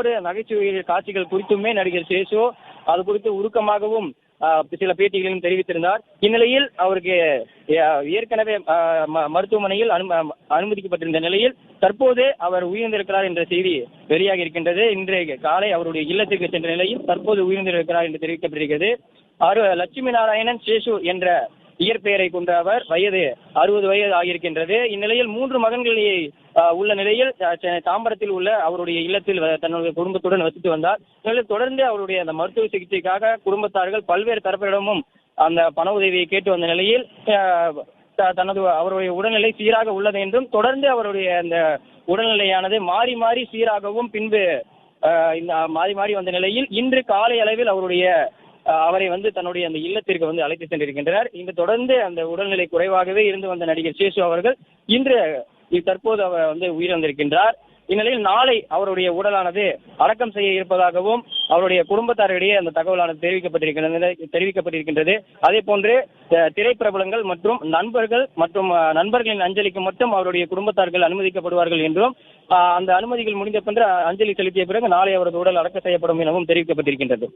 ஒரு நகைச்சுவை காட்சிகள் குறித்துமே நடிகர் சேஷு அது குறித்து உருக்கமாகவும் சில பேட்டிகளிலும் தெரிவித்திருந்தார். இந்நிலையில் அவருக்கு ஏற்கனவே மருத்துவமனையில் அனுமதிக்கப்பட்டிருந்த நிலையில் தற்போது அவர் உயிர்ந்திருக்கிறார் என்ற செய்தி வெளியாகி இருக்கின்றது. இன்றைய காலை அவருடைய இல்லத்துக்கு சென்ற நிலையில் தற்போது உயிர்ந்திருக்கிறார் என்று தெரிவிக்கப்பட்டிருக்கிறது அரு லட்சுமி நாராயணன் சேஷு என்ற இயற்பெயரை கொண்ட அவர் வயது அறுபது வயது ஆகியிருக்கின்றது. இந்நிலையில் மூன்று மகன்களை உள்ள நிலையில் சென்னை தாம்பரத்தில் உள்ள அவருடைய இல்லத்தில் தன்னுடைய குடும்பத்துடன் வசித்து வந்தார். இந்நிலையில் தொடர்ந்து அவருடைய அந்த மருத்துவ சிகிச்சைக்காக குடும்பத்தார்கள் பல்வேறு தரப்பிடமும் அந்த பண உதவியை கேட்டு வந்த நிலையில் த- தனது அவருடைய உடல்நிலை சீராக உள்ளது என்றும் தொடர்ந்து அவருடைய அந்த உடல்நிலையானது மாறி மாறி சீராகவும் பின்பு ஆஹ், இந்த மாறி மாறி வந்த நிலையில் இன்று காலை அளவில் அவருடைய அவரை வந்து தன்னுடைய அந்த இல்லத்திற்கு வந்து அழைத்து சென்றிருக்கின்றனர் இங்கு தொடர்ந்து அந்த உடல்நிலை குறைவாகவே இருந்து வந்த நடிகர் சேசு அவர்கள் இன்று தற்போது அவர் வந்து உயிரிழந்திருக்கின்றார். இந்நிலையில் நாளை அவருடைய உடலானது அடக்கம் செய்ய இருப்பதாகவும் அவருடைய குடும்பத்தாரிடையே அந்த தகவலானது தெரிவிக்கப்பட்டிருக்கின்றது தெரிவிக்கப்பட்டிருக்கின்றது. அதே போன்று திரைப்பிரபலங்கள் மற்றும் நண்பர்கள் மற்றும் நண்பர்களின் அஞ்சலிக்கு மட்டும் அவருடைய குடும்பத்தார்கள் அனுமதிக்கப்படுவார்கள் என்றும் அந்த அனுமதிகள் முடிந்த பின்பு அஞ்சலி செலுத்திய பிறகு நாளை அவரது உடல் அடக்கம் செய்யப்படும் எனவும் தெரிவிக்கப்பட்டிருக்கின்றது.